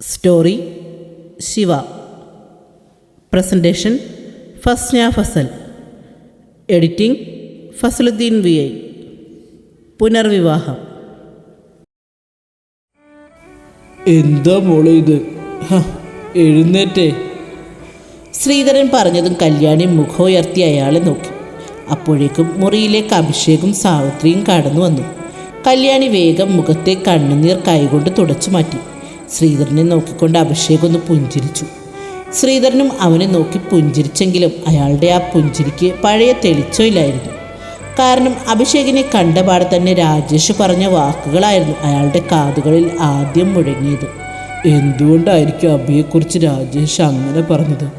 Story Shiva presentation Fasna Fasal editing Fasaluddeen V I പുനർവിവാഹം എന്താ മോളെ ഇത്? എഴുന്നേറ്റേ. ശ്രീധരൻ പറഞ്ഞതും കല്യാണി മുഖമുയർത്തി അയാളെ നോക്കി. അപ്പോഴേക്കും മുറിയിലേക്ക് അഭിഷേകും സാവിത്രിയും കടന്നു വന്നു. കല്യാണി വേഗം മുഖത്തെ കണ്ണുനീർ കൈകൊണ്ട് തുടച്ചു മാറ്റി. ശ്രീധരനെ നോക്കിക്കൊണ്ട് അഭിഷേകം ഒന്ന് പുഞ്ചിരിച്ചു. ശ്രീധരനും അവനെ നോക്കി പുഞ്ചിരിച്ചെങ്കിലും അയാളുടെ ആ പുഞ്ചിരിക്ക് പഴയ തെളിച്ചമില്ലായിരുന്നു കാരണം അഭിഷേകിനെ കണ്ടപാടെ തന്നെ രാജേഷ് പറഞ്ഞ വാക്കുകളായിരുന്നു അയാളുടെ കാതുകളിൽ ആദ്യം മുഴങ്ങിയത്. എന്തുകൊണ്ടായിരിക്കും അബിയെക്കുറിച്ച് രാജേഷ് അങ്ങനെ പറഞ്ഞത്?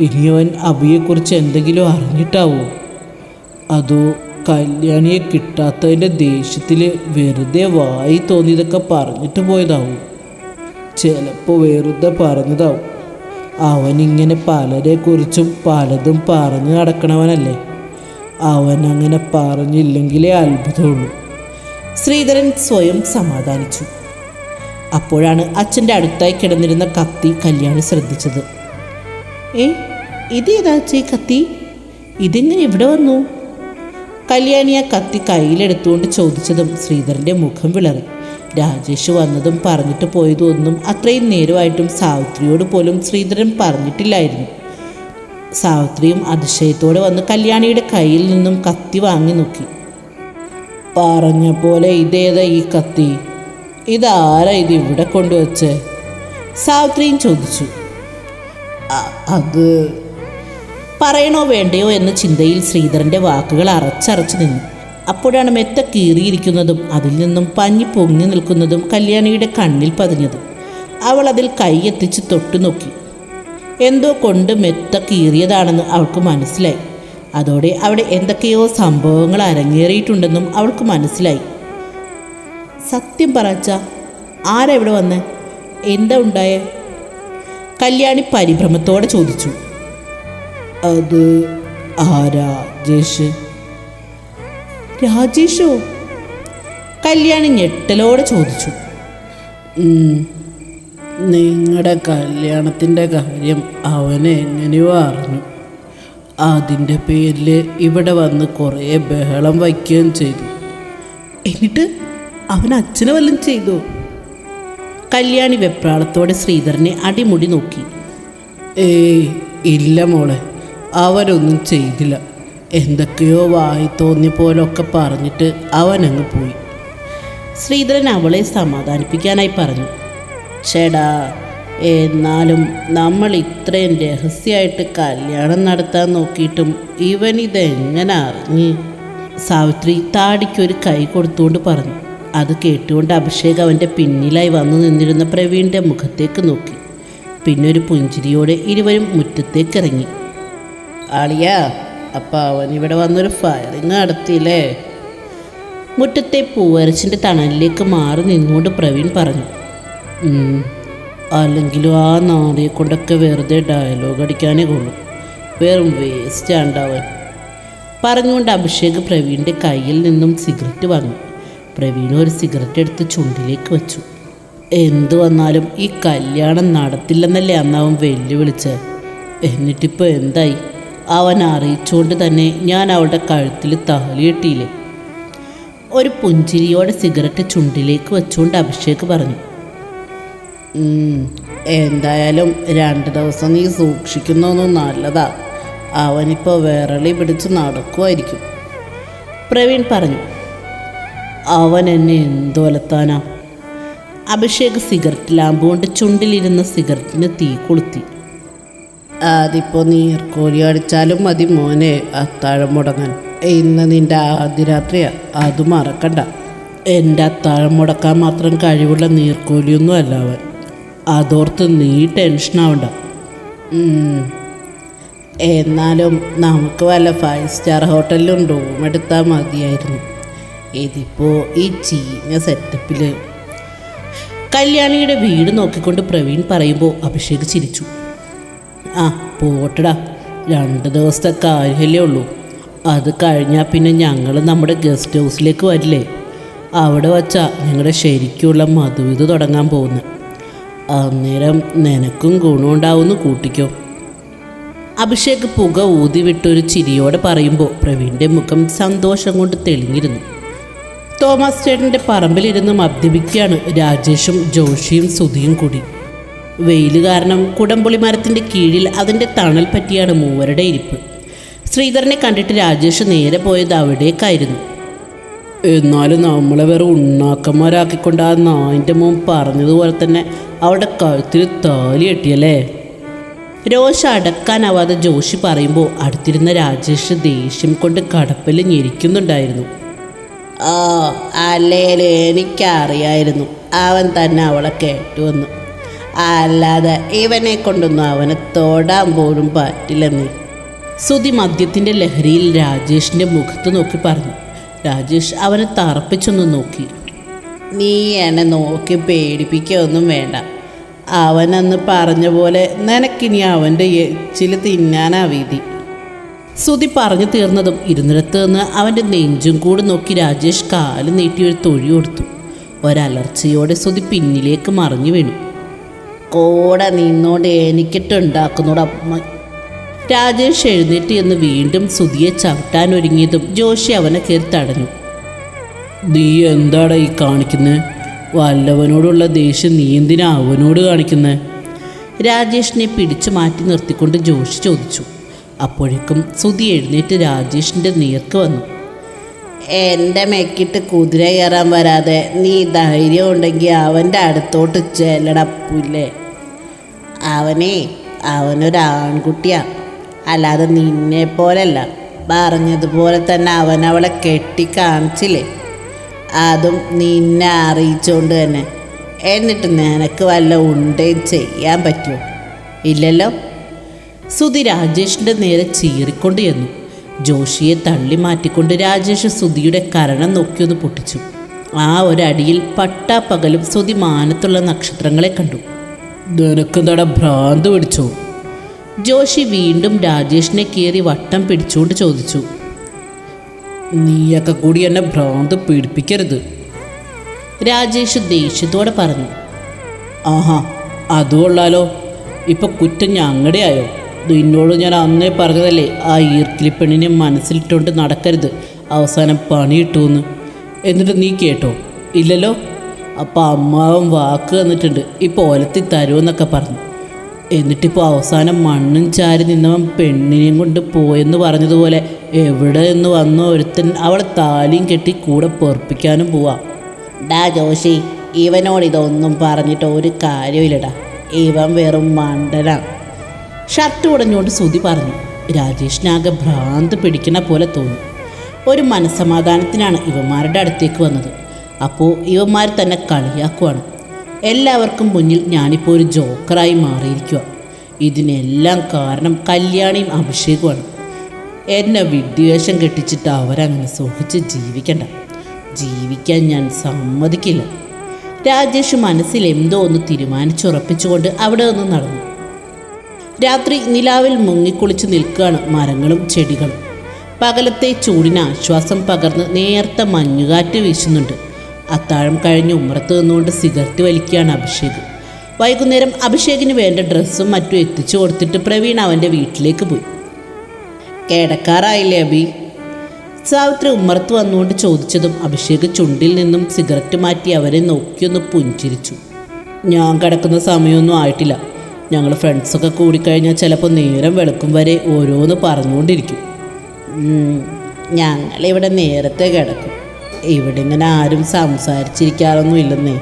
ഇനി അവൻ അബിയെക്കുറിച്ച് എന്തെങ്കിലും അറിഞ്ഞിട്ടാവോ? അതോ കല്യാണിയെ കിട്ടാത്തതിന്റെ ദേഷ്യത്തിൽ വെറുതെ വായി തോന്നിയതൊക്കെ പറഞ്ഞിട്ട് പോയതാവും. ചിലപ്പോൾ വെറുതെ പറഞ്ഞതാവും. അവനിങ്ങനെ പലരെക്കുറിച്ചും പലതും പറഞ്ഞു നടക്കണവനല്ലേ? അവൻ അങ്ങനെ പറഞ്ഞില്ലെങ്കിലേ അത്ഭുതമുള്ളൂ. ശ്രീധരൻ സ്വയം സമാധാനിച്ചു. അപ്പോഴാണ് അച്ഛന്റെ അടുത്തായി കിടന്നിരുന്ന കത്തി കല്യാണി ശ്രദ്ധിച്ചത്. ഏ ഇത് ഏതാ ഈ കത്തി? ഇതിങ്ങനെ ഇവിടെ വന്നു? കല്യാണി ആ കത്തി കയ്യിലെടുത്തുകൊണ്ട് ചോദിച്ചതും ശ്രീധരന്റെ മുഖം വിളറി. രാജേഷ് വന്നതും പറഞ്ഞിട്ട് പോയതും ഒന്നും അത്രയും നേരമായിട്ടും സാവിത്രിയോട് പോലും ശ്രീധരൻ പറഞ്ഞിട്ടില്ലായിരുന്നു. സാവിത്രിയും അതിശയത്തോടെ വന്ന് കല്യാണിയുടെ കയ്യിൽ നിന്നും കത്തി വാങ്ങി നോക്കി. പറഞ്ഞ പോലെ ഇതേതാ ഈ കത്തി? ഇതാരാ ഇത് ഇവിടെ കൊണ്ടുവച്ച്? സാവിത്രിയും ചോദിച്ചു. അത് പറയണോ വേണ്ടയോ എന്ന ചിന്തയിൽ ശ്രീധരന്റെ വാക്കുകൾ അറച്ചറച്ച് നിന്നു. അപ്പോഴാണ് മെത്ത കീറിയിരിക്കുന്നതും അതിൽ നിന്നും പഞ്ഞി പൊങ്ങി നിൽക്കുന്നതും കല്യാണിയുടെ കണ്ണിൽ പതിഞ്ഞത്. അവൾ അതിൽ കൈയെത്തിച്ച് തൊട്ടു നോക്കി. എന്തോ കൊണ്ട് മെത്ത കീറിയതാണെന്ന് അവൾക്ക് മനസ്സിലായി. അതോടെ അവിടെ എന്തൊക്കെയോ സംഭവങ്ങൾ അരങ്ങേറിയിട്ടുണ്ടെന്നും അവൾക്ക് മനസ്സിലായി. സത്യം പറച്ച ആരെവിടെ വന്നേ? എന്താ ഉണ്ടായേ? കല്യാണി പരിഭ്രമത്തോടെ ചോദിച്ചു. അത് ആരാ ജേഷ്? രാജേഷോ? കല്യാണി ഞെട്ടലോടെ ചോദിച്ചു. നിങ്ങളുടെ കല്യാണത്തിന്റെ കാര്യം അവൻ എങ്ങനെയോ അറിഞ്ഞു. അതിന്റെ പേരിൽ ഇവിടെ വന്ന് കുറേ ബഹളം വയ്ക്കുകയും ചെയ്തു. എന്നിട്ട് അവൻ അച്ഛനെ വല്ലതും ചെയ്തു? കല്യാണി വെപ്രാളത്തോടെ ശ്രീധരനെ അടിമുടി നോക്കി. ഏയ് ഇല്ല മോളെ. അവരൊന്നും ചെയ്തില്ല. എന്തൊക്കെയോ വായി തോന്നിയ പോലൊക്കെ പറഞ്ഞിട്ട് അവനങ്ങ് പോയി. ശ്രീധരൻ അവളെ സമാധാനിപ്പിക്കാനായി പറഞ്ഞു. ചേടാ എന്നാലും നമ്മൾ ഇത്രയും രഹസ്യമായിട്ട് കല്യാണം നടത്താൻ നോക്കിയിട്ടും ഇവൻ ഇതെങ്ങനെ അറിഞ്ഞ്? സാവിത്രി താടിക്കൊരു കൈ കൊടുത്തുകൊണ്ട് പറഞ്ഞു. അത് കേട്ടുകൊണ്ട് അഭിഷേക് അവന്റെ പിന്നിലായി വന്നു നിന്നിരുന്ന പ്രവീണിന്റെ മുഖത്തേക്ക് നോക്കി. പിന്നെ ഒരു പുഞ്ചിരിയോടെ ഇരുവരും മുറ്റത്തേക്ക് ഇറങ്ങി. ആളിയാ അപ്പം അവൻ ഇവിടെ വന്നൊരു ഫയറിങ് നടത്തിയില്ലേ? മുറ്റത്തെ പൂവരച്ചിന്റെ തണലിലേക്ക് മാറി നിന്നുകൊണ്ട് പ്രവീൺ പറഞ്ഞു "ഉം, അല്ലെങ്കിലും ആ നാടിയെ കൊണ്ടൊക്കെ വെറുതെ ഡയലോഗ് അടിക്കാനേ കൊള്ളു. വെറും വേസ്റ്റ് ആണ്ടവൻ പറഞ്ഞുകൊണ്ട് അഭിഷേക് പ്രവീണിന്റെ കയ്യിൽ നിന്നും സിഗരറ്റ് വാങ്ങി. പ്രവീൺ ഒരു സിഗരറ്റ് എടുത്ത് ചുണ്ടിലേക്ക് വെച്ചു. എന്തു വന്നാലും ഈ കല്യാണം നടത്തില്ലെന്നല്ലേ അന്ന് അവൻ വെല്ലുവിളിച്ചത് എന്നിട്ടിപ്പോൾ എന്തായി? അവൻ അറിയിച്ചുകൊണ്ട് തന്നെ ഞാൻ അവളുടെ കഴുത്തിൽ താലിയിട്ടിയില്ലേ ഒരു പുഞ്ചിരിയോടെ സിഗരറ്റ് ചുണ്ടിലേക്ക് വെച്ചുകൊണ്ട് അഭിഷേക് പറഞ്ഞു "ഉം, എന്തായാലും രണ്ട് ദിവസം നീ സൂക്ഷിക്കുന്നൊന്നും നല്ലതാ. അവനിപ്പോൾ വിരളി പിടിച്ച് നടക്കുമായിരിക്കും പ്രവീൺ പറഞ്ഞു അവൻ എന്നെ എന്തോലത്താനാ അഭിഷേക് സിഗരറ്റ് ലാമ്പ് കൊണ്ട് ചുണ്ടിലിരുന്ന സിഗരറ്റിന് തീ കൊളുത്തി. അതിപ്പോൾ നീർക്കോലി അടിച്ചാലും മതി മോനെ അത്താഴം മുടങ്ങാൻ ഇന്ന് നിന്റെ ആദ്യ രാത്രിയാ അത് മറക്കണ്ട. എന്റെ അത്താഴം മുടക്കാൻ മാത്രം കഴിവുള്ള നീർക്കോലിയൊന്നും അല്ല അവൻ. അതോർത്ത് നീ ടെൻഷനാവണ്ട എന്നാലും നമുക്ക് വല്ല ഫൈവ് സ്റ്റാർ ഹോട്ടലിലും റൂം എടുത്താൽ മതിയായിരുന്നു. ഇതിപ്പോൾ ഈ ചീഞ്ഞ സെറ്റപ്പിൽ കല്യാണിയുടെ വീട് നോക്കിക്കൊണ്ട് പ്രവീൺ പറയുമ്പോൾ അഭിഷേക് ചിരിച്ചു. ആ പോട്ടടാ. രണ്ട് ദിവസത്തെ കാര്യമല്ലേ ഉള്ളൂ. അത് കഴിഞ്ഞാൽ പിന്നെ ഞങ്ങൾ നമ്മുടെ ഗസ്റ്റ് ഹൗസിലേക്ക് വരില്ലേ? അവിടെ വച്ചാൽ ഞങ്ങളുടെ ശരിക്കുള്ള മധുവിത് തുടങ്ങാൻ പോകുന്നത് അന്നേരം നിനക്കും ഗുണമുണ്ടാവുമെന്ന് കൂട്ടിക്കോ. അഭിഷേക് പുക ഊതി വിട്ടൊരു ചിരിയോടെ പറയുമ്പോൾ പ്രവീണിന്റെ മുഖം സന്തോഷം കൊണ്ട് തെളിഞ്ഞിരുന്നു. തോമസ് ചേട്ടന്റെ പറമ്പിലിരുന്ന് മദ്യപിക്കുകയാണ് രാജേഷും ജോഷിയും സുധിയും കൂടി. വെയിൽ കാരണം കുടംപുളി മരത്തിന്റെ കീഴിൽ അതിന്റെ തണൽ പറ്റിയാണ് മൂവരുടെ ഇരിപ്പ്. ശ്രീധരനെ കണ്ടിട്ട് രാജേഷ് നേരെ പോയത് അവിടേക്കായിരുന്നു. എന്നാലും നമ്മളെ വേറെ ഉണ്ണാക്കന്മാരാക്കിക്കൊണ്ട് ആ നായിന്റെ മോൻ പറഞ്ഞതുപോലെ തന്നെ അവിടെ കഴുത്തിൽ താലി കെട്ടിയല്ലേ? രോഷ അടക്കാനാവാതെ ജോഷി പറയുമ്പോൾ അടുത്തിരുന്ന രാജേഷ് ദേഷ്യം കൊണ്ട് കടപ്പിൽ ഞെരിക്കുന്നുണ്ടായിരുന്നു. ആ അല്ലേലും എനിക്കറിയായിരുന്നു അവൻ തന്നെ അവളെ കേട്ടുവന്ന്. അല്ലാതെ ഇവനെ കൊണ്ടൊന്നും അവനെ തോടാൻ പോലും പറ്റില്ലെന്ന് സുതി മദ്യത്തിന്റെ ലഹരിയിൽ രാജേഷിന്റെ മുഖത്ത് നോക്കി പറഞ്ഞു. രാജേഷ് അവനെ തറപ്പിച്ചൊന്ന് നോക്കി. നീ എന്നെ നോക്കി പേടിപ്പിക്കുകയൊന്നും വേണ്ട. അവനന്ന് പറഞ്ഞ പോലെ നിനക്കിനി അവന്റെ എച്ചിൽ തിന്നാനാ വീതി സുതി പറഞ്ഞു തീർന്നതും ഇരുന്നിടത്ത് നിന്ന് അവന്റെ നെഞ്ചും കൂടെ നോക്കി രാജേഷ് കാൽ നീട്ടി ഒരു തൊഴി കൊടുത്തു. ഒരലർച്ചയോടെ സുതി പിന്നിലേക്ക് മറിഞ്ഞു വീണു. കൂടെ നിന്നോണ്ട് എനിക്കിട്ടുണ്ടാക്കുന്നോടമ്മ രാജേഷ് എഴുന്നേറ്റ് എന്ന് വീണ്ടും സുതിയെ ചവിട്ടാൻ ഒരുങ്ങിയതും ജോഷി അവനെ കയറി തടഞ്ഞു. നീ എന്താടാ ഈ കാണിക്കുന്നത് വല്ലവനോടുള്ള ദേഷ്യം നീ എന്തിനാ അവനോട് കാണിക്കുന്നത് രാജേഷിനെ പിടിച്ചു മാറ്റി നിർത്തിക്കൊണ്ട് ജോഷി ചോദിച്ചു. അപ്പോഴേക്കും സുതി എഴുന്നേറ്റ് രാജേഷിന്റെ നേർക്ക് വന്നു. എന്റെ മെക്കിട്ട് കുതിര കയറാൻ വരാതെ നീ ധൈര്യം ഉണ്ടെങ്കിൽ അവന്റെ അടുത്തോട്ട് ചെല്ലടപ്പില്ലേ? അവനെ അവനൊരു ആൺകുട്ടിയാണ് അല്ലാതെ നിന്നെ പോലല്ല പറഞ്ഞതുപോലെ തന്നെ അവൻ അവളെ കെട്ടി കാണിച്ചില്ലേ അതും നിന്നെ അറിയിച്ചുകൊണ്ട് തന്നെ. എന്നിട്ട് നിനക്ക് വല്ല ഉണ്ടേ ചെയ്യാൻ പറ്റുമോ ഇല്ലല്ലോ. സുധി രാജേഷിന്റെ നേരെ ചീറിക്കൊണ്ട് ചെന്നു. ജോഷിയെ തള്ളി മാറ്റിക്കൊണ്ട് രാജേഷ് സുധിയുടെ കരണം നോക്കിയൊന്ന് പൊട്ടിച്ചു. ആ ഒരടിയിൽ പട്ടാപ്പകലും സുധി മാനത്തുള്ള നക്ഷത്രങ്ങളെ കണ്ടു. നിനക്കെന്താടാ ഭ്രാന്ത് പിടിച്ചോ? ജോഷി വീണ്ടും രാജേഷിനെ കയറി വട്ടം പിടിച്ചുകൊണ്ട് ചോദിച്ചു. നീയൊക്കെ കൂടി എന്നെ ഭ്രാന്ത് പീഡിപ്പിക്കരുത്. രാജേഷ് ദേഷ്യത്തോടെ പറഞ്ഞു. ആഹാ അതുകൊള്ളാലോ ഇപ്പം കുറ്റം ഞങ്ങളുടെ ആയോ? നിന്നോട് ഞാൻ അന്നേ പറഞ്ഞതല്ലേ ആ ഈർക്കിലി പെണ്ണിനെ മനസ്സിലിട്ടുകൊണ്ട് നടക്കരുത്. അവസാനം പണി കിട്ടുമെന്ന് എന്നിട്ട് നീ കേട്ടോ? ഇല്ലല്ലോ? അപ്പം അമ്മാവൻ വാക്ക് തന്നിട്ടുണ്ട്. ഇപ്പോൾ ഒലത്തി തരുമെന്നൊക്കെ പറഞ്ഞു. എന്നിട്ടിപ്പോൾ അവസാനം മണ്ണും ചാരി നിന്നവൻ പെണ്ണിനെയും കൊണ്ട് പോയെന്ന് പറഞ്ഞതുപോലെ എവിടെ നിന്ന് വന്ന ഒരുത്തൻ അവളെ താലിയും കെട്ടി കൂടെ പൊറപ്പിക്കാനും പോവാം. ഡാ ജോഷി ഇവനോട് ഇതൊന്നും പറഞ്ഞിട്ട് ഒരു കാര്യമില്ലടാ ഇവൻ വെറും മണ്ടനാണ് ഷർട്ട് ഉടഞ്ഞുകൊണ്ട് സുതി പറഞ്ഞു. രാജേഷിനാകെ ഭ്രാന്ത് പിടിക്കണ പോലെ തോന്നി. ഒരു മനസ്സമാധാനത്തിനാണ് ഇവന്മാരുടെ അടുത്തേക്ക് വന്നത്. അപ്പോൾ ഇവന്മാർ തന്നെ കളിയാക്കുവാണ്. എല്ലാവർക്കും മുന്നിൽ ഞാനിപ്പോൾ ഒരു ജോക്കറായി മാറിയിരിക്കുക ഇതിനെല്ലാം കാരണം കല്യാണിയും അഭിഷേകുമാണ് എന്നെ വിഡ്ഢിവേഷം കെട്ടിച്ചിട്ട് അവരങ്ങനെ സുഖിച്ച് ജീവിക്കണ്ട. ജീവിക്കാൻ ഞാൻ സമ്മതിക്കില്ല. രാജേഷ് മനസ്സിൽ എന്തോ ഒന്ന് തീരുമാനിച്ചുറപ്പിച്ചുകൊണ്ട് അവിടെ നിന്ന് നടന്നു. രാത്രി നിലാവിൽ മുങ്ങിക്കുളിച്ച് നിൽക്കുകയാണ് മരങ്ങളും ചെടികളും. പകലത്തെ ചൂടിന് ആശ്വാസം പകർന്ന് നേർത്ത മഞ്ഞുകാറ്റ് വീശുന്നുണ്ട്. അത്താഴം കഴിഞ്ഞ് ഉമ്മറത്ത് നിന്നുകൊണ്ട് സിഗരറ്റ് വലിക്കുകയാണ് അഭിഷേക്. വൈകുന്നേരം അഭിഷേകിന് വേണ്ട ഡ്രസ്സും മറ്റും എത്തിച്ചു കൊടുത്തിട്ട് പ്രവീൺ അവന്റെ വീട്ടിലേക്ക് പോയി. കേടക്കാറായില്ലേ അബി? സാവിത്രി ഉമ്മറത്ത് വന്നുകൊണ്ട് ചോദിച്ചതും അഭിഷേക് ചുണ്ടിൽ നിന്നും സിഗരറ്റ് മാറ്റി അവരെ നോക്കിയൊന്ന് പുഞ്ചിരിച്ചു. ഞാൻ കിടക്കുന്ന സമയമൊന്നും ആയിട്ടില്ല. ഞങ്ങൾ ഫ്രണ്ട്സൊക്കെ കൂടിക്കഴിഞ്ഞാൽ ചിലപ്പോൾ നേരം വെളുക്കും വരെ ഓരോന്ന് പറഞ്ഞുകൊണ്ടിരിക്കും. ഞങ്ങളിവിടെ നേരത്തെ കിടക്കും. ഇവിടെ ഇങ്ങനെ ആരും സംസാരിച്ചിരിക്കാറൊന്നും ഇല്ലെന്നേ.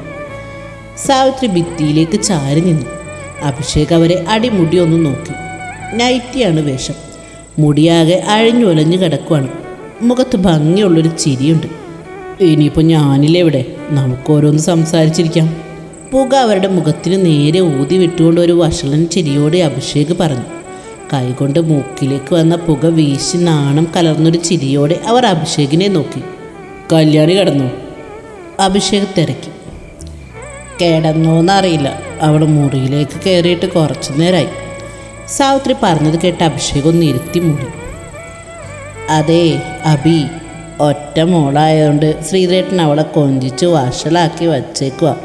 സാവിത്രി ഭിത്തിയിലേക്ക് ചാരി നിന്നു. അഭിഷേക് അവരെ അടിമുടി ഒന്ന് നോക്കി. നൈറ്റിയാണ് വേഷം. മുടിയാകെ അഴിഞ്ഞൊലഞ്ഞു കിടക്കുവാണ്. മുഖത്ത് ഭംഗിയുള്ളൊരു ചിരിയുണ്ട്. ഇനിയിപ്പോൾ ഞാനില്ലേ ഇവിടെ നമുക്ക് ഓരോന്ന് സംസാരിച്ചിരിക്കാം. പുക അവരുടെ മുഖത്തിന് നേരെ ഊതി വിട്ടുകൊണ്ട് ഒരു വഷളൻ ചിരിയോടെ അഭിഷേക് പറഞ്ഞു. കൈകൊണ്ട് മൂക്കിലേക്ക് വന്ന പുക വീശി നാണം കലർന്നൊരു ചിരിയോടെ അവർ അഭിഷേകിനെ നോക്കി. കല്യാണി കിടന്നു. അഭിഷേക് തിരക്കി. കിടന്നോന്നറിയില്ല. അവൾ മുറിയിലേക്ക് കയറിയിട്ട് കുറച്ചു നേരമായി സാവിത്രി പറഞ്ഞത് കേട്ട് അഭിഷേക് ഒന്ന് ഇരുത്തി മൂടി. അതെ അബി ഒറ്റ മോളായതുകൊണ്ട് ശ്രീധരേട്ടൻ അവളെ കൊഞ്ചിച്ച് വഷളാക്കി വച്ചേക്കുക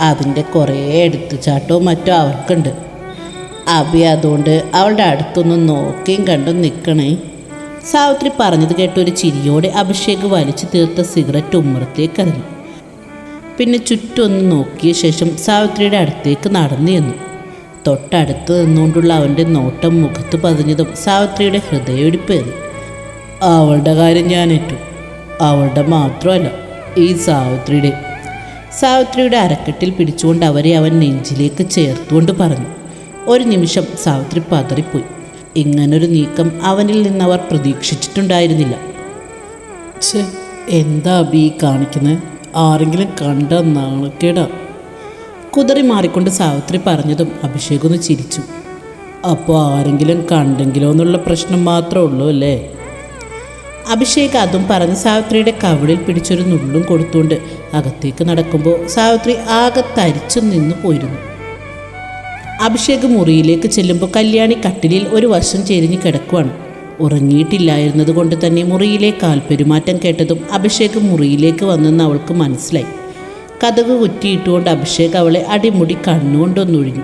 അതിന്റെ കുറേ എടുത്തുചാട്ടവും മറ്റോ അവൾക്കുണ്ട് അബി അതുകൊണ്ട് അവളുടെ അടുത്തൊന്നും നോക്കിയും കണ്ടും നിൽക്കണേ. സാവിത്രി പറഞ്ഞത് കേട്ട് ഒരു ചിരിയോടെ അഭിഷേക് വലിച്ചു തീർത്ത സിഗരറ്റ് ഉമ്മറത്തേക്ക് എറിഞ്ഞു. പിന്നെ ചുറ്റൊന്ന് നോക്കിയ ശേഷം സാവിത്രിയുടെ അടുത്തേക്ക് നടന്നു ചെന്നു. തൊട്ടടുത്ത് നിന്നുകൊണ്ടുള്ള അവന്റെ നോട്ടം മുഖത്ത് പതിഞ്ഞതും സാവിത്രിയുടെ ഹൃദയൊടിപ്പേറി അവളുടെ കാര്യം ഞാനേറ്റു അവളുടെ മാത്രമല്ല ഈ സാവിത്രിയുടെ. സാവിത്രിയുടെ അരക്കെട്ടിൽ പിടിച്ചുകൊണ്ട് അവരെ അവൻ നെഞ്ചിലേക്ക് ചേർത്തുകൊണ്ട് പറഞ്ഞു. ഒരു നിമിഷം സാവിത്രി പതറിപ്പോയി. ഇങ്ങനൊരു നീക്കം അവനിൽ നിന്നവർ പ്രതീക്ഷിച്ചിട്ടുണ്ടായിരുന്നില്ല. ഛേ എന്താ അബി കാണിക്കുന്നത് ആരെങ്കിലും കണ്ട നാണക്കേടാ. കുതറി മാറിക്കൊണ്ട് സാവിത്രി പറഞ്ഞതും അഭിഷേക് ഒന്ന് ചിരിച്ചു. അപ്പോൾ ആരെങ്കിലും കണ്ടെങ്കിലോ എന്നുള്ള പ്രശ്നം മാത്രമേ ഉള്ളൂ അല്ലേ? അഭിഷേക് അതും പറഞ്ഞ് സാവിത്രിയുടെ കവിളിൽ പിടിച്ചൊരു നുള്ളും കൊടുത്തുകൊണ്ട് അകത്തേക്ക് നടക്കുമ്പോൾ സാവിത്രി ആകെ തരിച്ചു നിന്ന് പോയിരുന്നു. അഭിഷേക് മുറിയിലേക്ക് ചെല്ലുമ്പോൾ കല്യാണി കട്ടിലിൽ ഒരു വശം ചെരിഞ്ഞ് കിടക്കുവാണ്. ഉറങ്ങിയിട്ടില്ലായിരുന്നത് കൊണ്ട് തന്നെ മുറിയിലെ കാൽപ്പെരുമാറ്റം കേട്ടതും അഭിഷേക് മുറിയിലേക്ക് വന്നെന്ന് അവൾക്ക് മനസ്സിലായി. കഥക് കുറ്റിയിട്ടുകൊണ്ട് അഭിഷേക് അവളെ അടിമുടി കണ്ണുകൊണ്ടൊന്നൊഴിഞ്ഞു.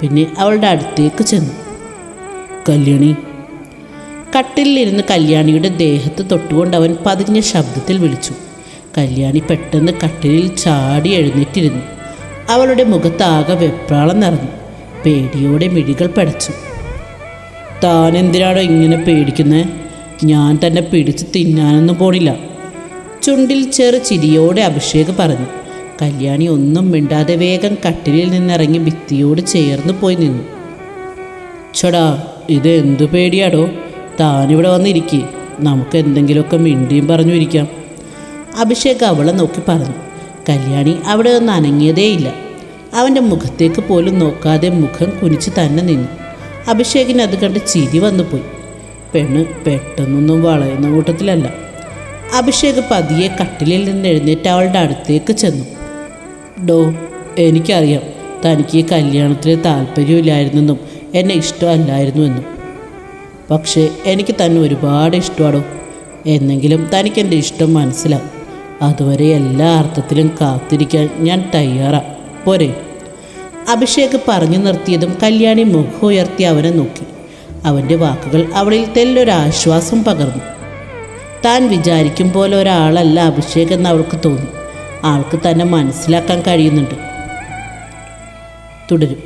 പിന്നെ അവളുടെ അടുത്തേക്ക് ചെന്നു. കല്യാണി. കട്ടിലിരുന്ന് കല്യാണിയുടെ ദേഹത്ത് തൊട്ടുകൊണ്ട് അവൻ പതിഞ്ഞ ശബ്ദത്തിൽ വിളിച്ചു. കല്യാണി പെട്ടെന്ന് കട്ടിലിൽ ചാടി എഴുന്നേറ്റിരുന്നു. അവളുടെ മുഖത്താകെ വെപ്രാളം നിറഞ്ഞു. പേടിയോടെ മിഴികൾ പടച്ചു. താൻ എന്തിനാണോ ഇങ്ങനെ പേടിക്കുന്നത് ഞാൻ തന്നെ പിടിച്ച് തിന്നാനൊന്നും പോണില്ല. ചുണ്ടിൽ ചെറു ചിരിയോടെ അഭിഷേക് പറഞ്ഞു. കല്യാണി ഒന്നും മിണ്ടാതെ വേഗം കട്ടിലിൽ നിന്നിറങ്ങി ഭിത്തിയോട് ചേർന്ന് പോയി നിന്നു. ചടാ ഇത് എന്തു പേടിയാടോ? താനിവിടെ വന്നിരിക്കേ. നമുക്ക് എന്തെങ്കിലുമൊക്കെ മിണ്ടിയും പറഞ്ഞു ഇരിക്കാം. അഭിഷേക് അവളെ നോക്കി പറഞ്ഞു. കല്യാണി അവിടെ ഒന്ന് അനങ്ങിയതേയില്ല. അവന്റെ മുഖത്തേക്ക് പോലും നോക്കാതെ മുഖം കുനിച്ച് തന്നെ നിന്നു. അഭിഷേകിന് അത് കണ്ട് ചിരി വന്നുപോയി. പെണ്ണ് പെട്ടെന്നൊന്നും വളയുന്ന കൂട്ടത്തിലല്ല. അഭിഷേക് പതിയെ കട്ടിലിൽ നിന്ന് എഴുന്നേറ്റ് അവളുടെ അടുത്തേക്ക് ചെന്നു. ഡോ എനിക്കറിയാം തനിക്ക് ഈ കല്യാണത്തിൽ താല്പര്യമില്ലായിരുന്നെന്നും എന്നെ ഇഷ്ടമല്ലായിരുന്നുവെന്നും പക്ഷേ എനിക്ക് തന്നെ ഒരുപാട് ഇഷ്ടമാടോ? എന്നെങ്കിലും തനിക്ക് എന്റെ ഇഷ്ടം മനസ്സിലാവും. അതുവരെ എല്ലാ അർത്ഥത്തിലും കാത്തിരിക്കാൻ ഞാൻ തയ്യാറാണ് പോരെ. അഭിഷേക് പറഞ്ഞു നിർത്തിയതും കല്യാണി മുഖമുയർത്തി അവനെ നോക്കി. അവന്റെ വാക്കുകൾ അവളിൽ തെല്ലൊരാശ്വാസം പകർന്നു. താൻ വിചാരിക്കും പോലെ ഒരാളല്ല അഭിഷേക് എന്ന് അവൾക്ക് തോന്നി. ആൾക്ക് തന്നെ മനസ്സിലാക്കാൻ കഴിയുന്നുണ്ട്. തുടരും.